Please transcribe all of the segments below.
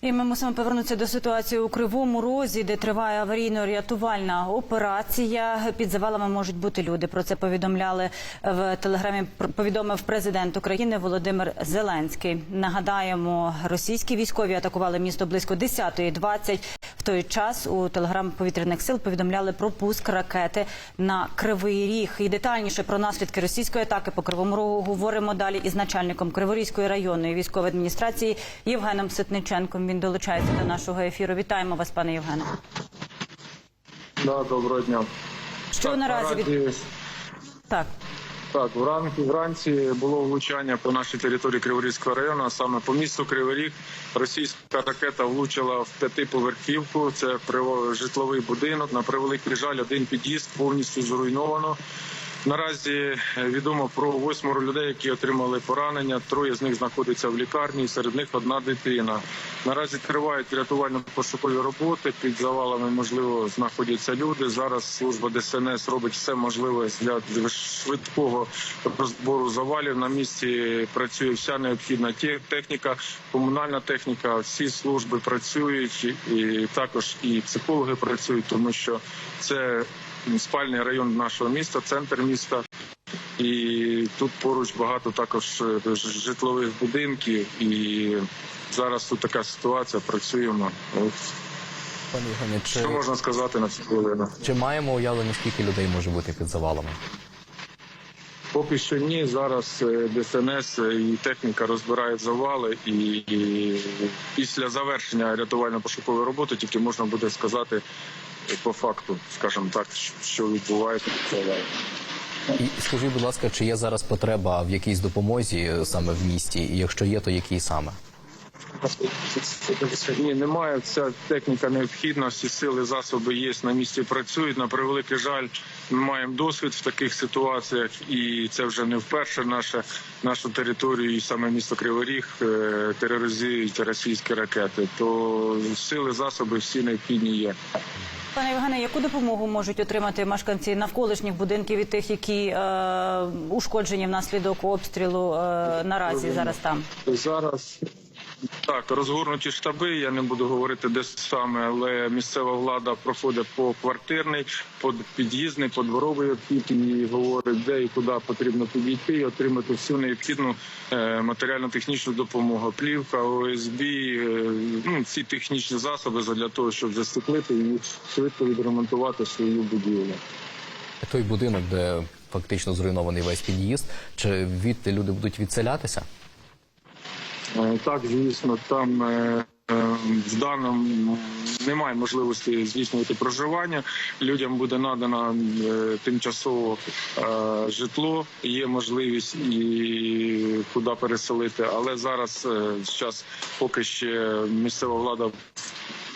І ми мусимо повернутися до ситуації у Кривому Розі, де триває аварійно-рятувальна операція. Під завалами можуть бути люди. Про це повідомляли в телеграмі. Повідомив президент України Володимир Зеленський. Нагадаємо, російські військові атакували місто близько 10.20. Той час у телеграм повітряних сил повідомляли про пуск ракети на Кривий Ріг. І детальніше про наслідки російської атаки по Кривому Рогу говоримо далі із начальником Криворізької районної військової адміністрації Євгеном Ситниченком. Він долучається до нашого ефіру. Вітаємо вас, пане Євгене. Да, доброго дня. Що Так, наразі від так? Так, вранці, вранці було влучання по нашій території Криворізького району, а саме по місту Кривий. Російська ракета влучила в п'ятиповерхівку. Це житловий будинок. На превеликий жаль, один під'їзд повністю зруйновано. Наразі е, відомо про восьмеро людей, які отримали поранення. Троє з них знаходяться в лікарні. Серед них одна дитина. Наразі тривають рятувально-пошукові роботи. Під завалами можливо знаходяться люди. Зараз служба ДСНС робить все можливе для швидкого розбору завалів. На місці працює вся необхідна техніка, комунальна техніка. Всі служби працюють, і також і психологи працюють, тому що це спальний район нашого міста, центр міста. І тут поруч багато також е, житлових будинків. І зараз тут така ситуація. Працюємо. От Пані Євгене, чи, що можна сказати на цю хвилину? чи маємо уявлення, скільки людей може бути під завалами? Поки що ні. Зараз е, ДСНС і техніка розбирають завали, і, після завершення рятувально-пошукової роботи тільки можна буде сказати е, по факту, скажімо так, що відбувається. І скажіть, будь ласка, чи є зараз потреба в якійсь допомозі е, саме в місті? І якщо є, то якій саме? Ні, немає. Вся техніка необхідна, всі сили, засоби є на місці. Працюють. На превеликий жаль, ми маємо досвід в таких ситуаціях, і це вже не вперше наша нашу територію, і саме місто Кривий Ріг е, тероризують російські ракети. То сили, засоби всі необхідні є. Пане Євгене, яку допомогу можуть отримати мешканці навколишніх будинків і тих, які е, ушкоджені внаслідок обстрілу е, наразі зараз там? Зараз так розгорнуті штаби. Я не буду говорити де саме, але місцева влада проходить по квартирний, по під'їзний, по дворовий обхід і говорить, де і куди потрібно підійти, і отримати всю необхідну е, матеріально-технічну допомогу. Плівка, ОСБ, е, ну ці технічні засоби для того, щоб застеклити і швидко відремонтувати свою будівлю. Той будинок, де фактично зруйнований весь під'їзд, чи відти люди будуть відселятися? Е, Так, звісно, там е, е, в даному немає можливості здійснювати проживання. Людям буде надано тимчасово житло, є можливість і куди переселити. Але зараз зараз поки ще місцева влада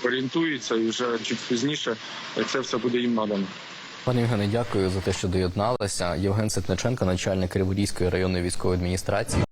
орієнтується, і вже чуть пізніше це все буде їм надано. Пане Євгене, дякую за те, що доєдналися. Євген Ситниченко, начальник Криворізької районної військової адміністрації.